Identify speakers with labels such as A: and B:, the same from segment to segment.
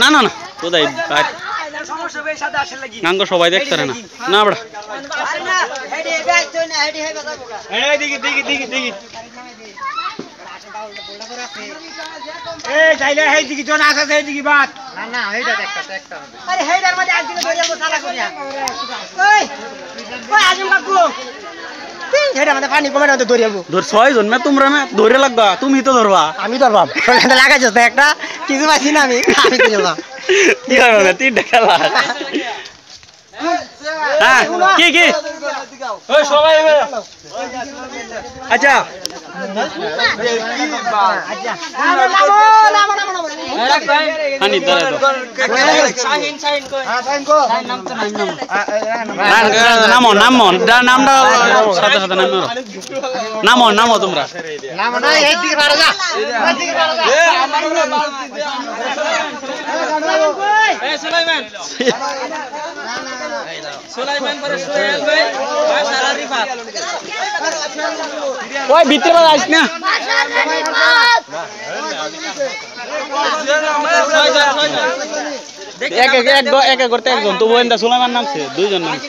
A: না না না। কোথায়? আর নাঙ্গ সবাই দেখতে না। না বড়া।
B: দেখি
C: পানি কমে না ধরে যাব
A: ধর ছয় জন মে তোমরা মে ধরে লাগবা তুমি তো ধরবা।
C: আমি ধরবাম লাগাইছিস তো একটা কিছু পাচ্ছি না আমি আমি ধরবাম
A: কি হবে না তিনটা খেলা। হ্যাঁ কি কি? সবাই আচ্ছা নামো নামো নামটা সাথে সাথে নামো নামো নামো তোমরা ওই ভিতরে যাইস না এক এক এক এক করতে একজন তবু এন্দা সুলাইমান নামছে দুইজন নামছে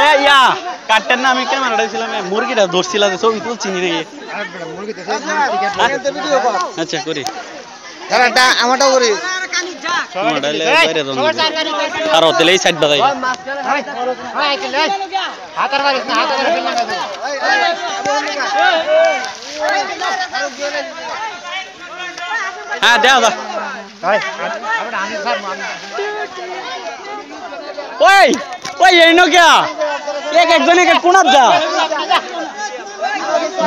A: এ ইয়া কাটতেন না আমি ক্যামেরাটা ছিলাম এ, মুরগিটা ধরছিলাম যে ছবি তুলছি নি নাকি আচ্ছা করি
C: আমারটাও করি
A: তোমারটা হলে বাইরে দাও না। আর হতে এই সাইড বাজাই
C: হাতার
A: হ্যাঁ দেও দা ওই ওই এই নো কে এক একজন কোণাত যা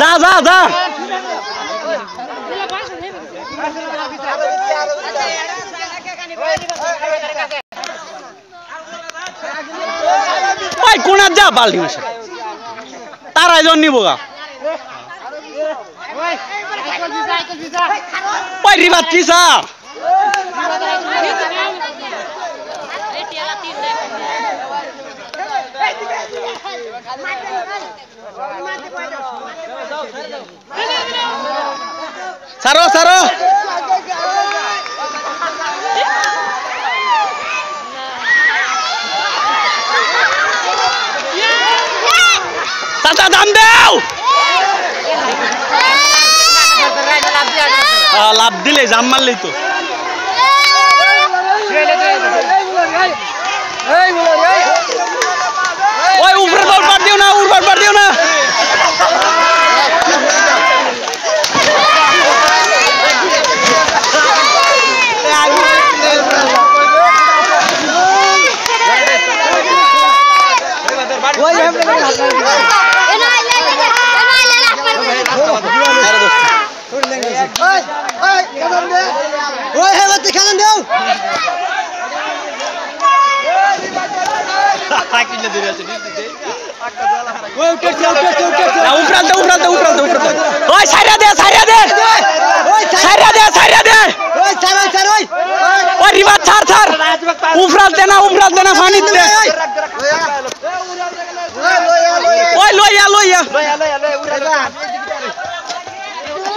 A: যা যা যা ওই কোণাত যা বালতি আর এজন নিবগা পাইরি বাদ কি সারো সারো চাচা দাম দেও। লাভ দিলে জাম মারলেই তো। ওই উপরে দৌড় পার দিও না, উপর পার দিও না।
C: ওই উঠছে উঠছে উঠছে
A: না উপরাল দে উপরাল দে ওই সাইরা দে সাইরা দে।
C: ওই
A: সাইরা দে সাইরা দে।
C: ওই ওই ছাড় ওই।
A: ওই রিবা ছাড় ছাড়। উপরাল দে না উপরাল দে না পানি দে। ওই লইয়া লইয়া।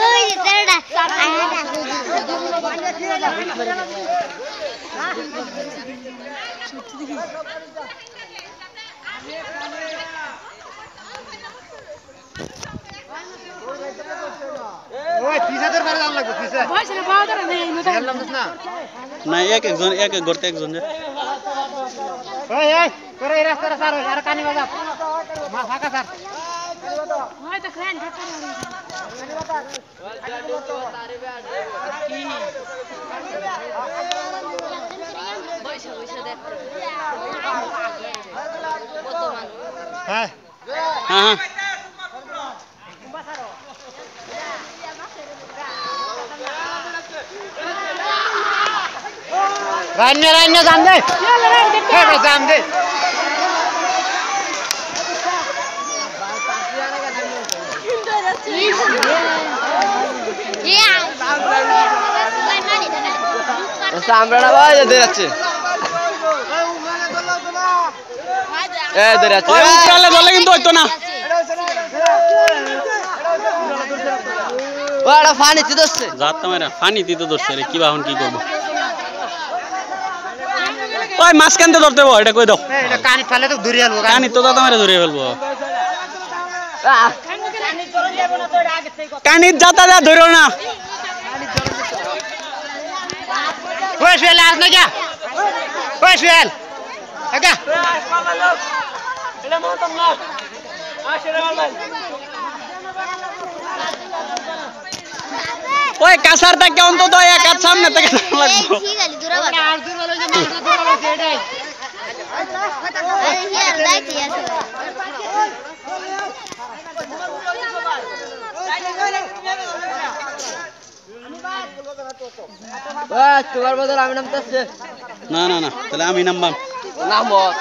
C: ওই তিসাদের বারে দাম লাগবে তিসা
A: না? এক একজন এক এক করতে একজন যে
C: বৈশা বৈশা
D: হ্যাঁ।
B: হ্যাঁ,
A: হ্যাঁ।
B: রান্না রান্না জাম দে। জাম
D: আমরা না যাচ্ছে। আছে। এদের আছে
A: ধরলে কিন্তু হইতো না।
D: ও একটা ফানি চিদছে
A: যাত মেরা পানি দিতে ধরছে রে কি বাহন কি করব? ওই মাছ কানতে ধরতে হব এটা কই দাও।
B: কানি ফালে তো দূরে আনব
A: কানি। তো দাদা মেরে ধরে ফেলব। কানির যাতা যা ধরো না।
B: ওই শুয়েল আস না গা ওই শুয়েল একা
A: ওই কাছার থেকে অন্তত এক হাত সামনে থেকে লাগবো।
D: তোমার বদল আমি নামতেছে।
A: না না না তাহলে আমি নামবাম।
D: নামো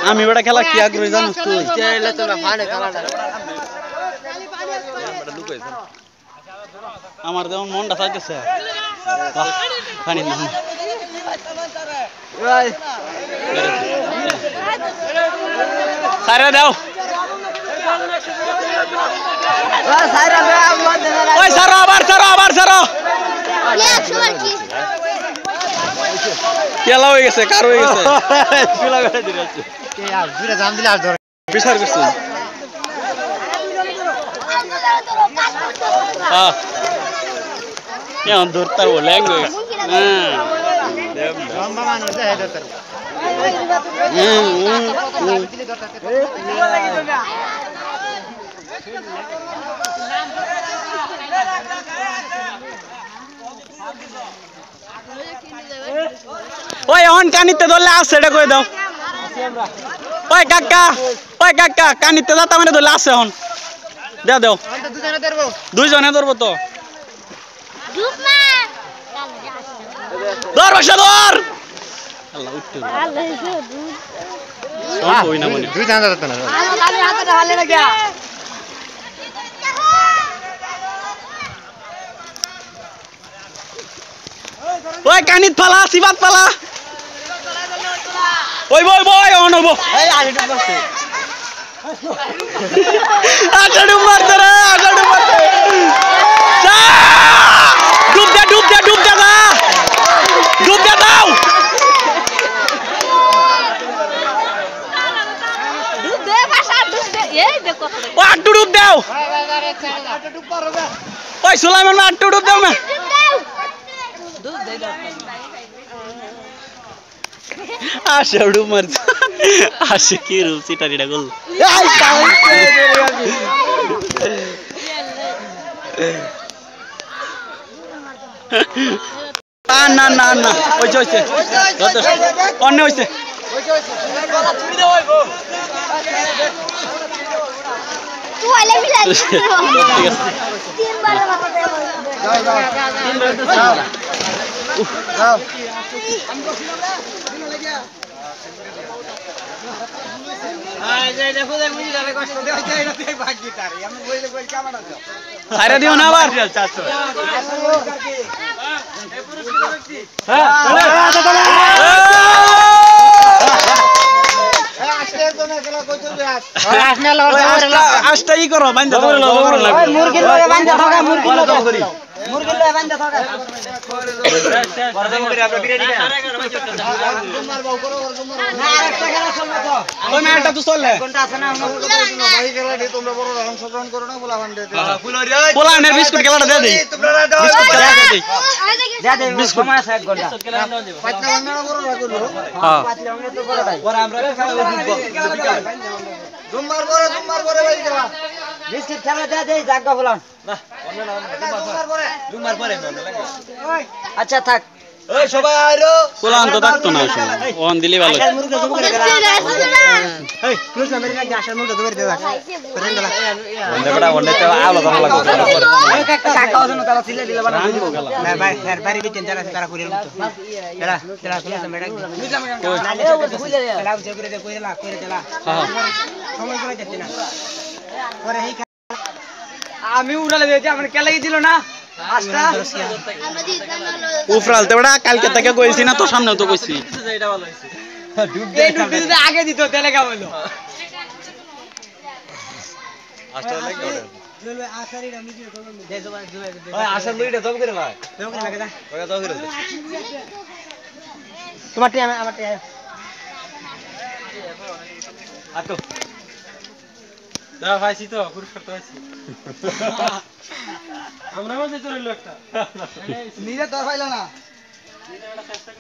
A: আমি বেটা খেলা কি আগ্রহী জানিস তুই? আমার যেমন মনটা চাইতেছে নাম
D: ওই
A: সারে দাও।
D: সাইরা,
A: আবার সারো আবার সারো কেলা হয়ে গেছে কার হয়ে গেছে। বিচার করছি হ্যাঁ এখন ধরতার বলে ল্যাঙ্গুয়েজ হ্যাঁ। ওই অন কানিতে ধরলে আছে এটা কই দাও ওই কাকা ওই কাকা কানিতে যাতা মানে ধরলে আছে এখন দেও দেও
B: আমরা দুজনে ধরবো
A: দুইজনে ধরবো তো ধর বসে ধর আল্লাহ উঠতে
B: দুই জান ধরতে না
A: ওই কানিত ফালা সিবাত ফালা। ওই বই বই অন হইব
D: এই আগে ঢুকছে
A: আটাডু মারতে রে আটাডু মারতে। যা! ডুব দে ডুব দে ডুব দে যা! ডুব দে দাও ও আটটু ডুব দাও। ওই সুলাইমান মা আটটু ডুব দাও না আসে ডুব মারছে আসে কি রূপ চিটারিটা করল না না না হইছে যথেষ্ট। অন্য হইছে। ঠিক আছে। সাইরা দিও না আবার আষ্টা ই করো বান্ধা
C: মুরগির লগে বান্ধা থাকা মুরগির লগে মুরগির লগে বান্ধা থাকা না আরেকটা খেলা চলবে তো
A: ওই ম্যাচটা তো চলে
C: কোনটা আছে না
A: বিস্কুট খেলাটা দিয়ে দিই বিস্কুট খেলা দিয়ে দিই
C: যা দে সময় আছে এক ঘণ্টা
A: হ্যাঁ
C: পাঁচলে আমরা তো বড় ভাই দে দে জাগা বলান আচ্ছা থাক
A: পোলান তো থাকতো না আসলে ওন দিলি ভালো
C: আশার মুরগি জব করে গেলা এই ক্লোজ মেরে রাখ আশার মুরগি করে দেবা করেন গেলা ওই কাকা কাকা ওজন তারা ছিলে দিলে বানা না ভাই স্যার বাড়ি বিতেন যারা আছে তারা কইরা মতো নালে খেলা উঠে করে দে কইরা কইরা দেলা সময় করে যাচ্ছে না।
D: আমি উড়ালে দিয়েছি আমার কে লাগিয়ে দিল না আস্তা
A: উফরালতে বেড়া কালকে থেকে কইছি না তো সামনেও তো কইছি।
D: আগে দিত তাহলে কেমন
C: রামি দিয়ে দা
D: পাইছি
C: তো পুরস্কার তো পাইছি। আমরা মধ্যে তো রইল একটা
D: নিজে তোর পাইল না। চেষ্টা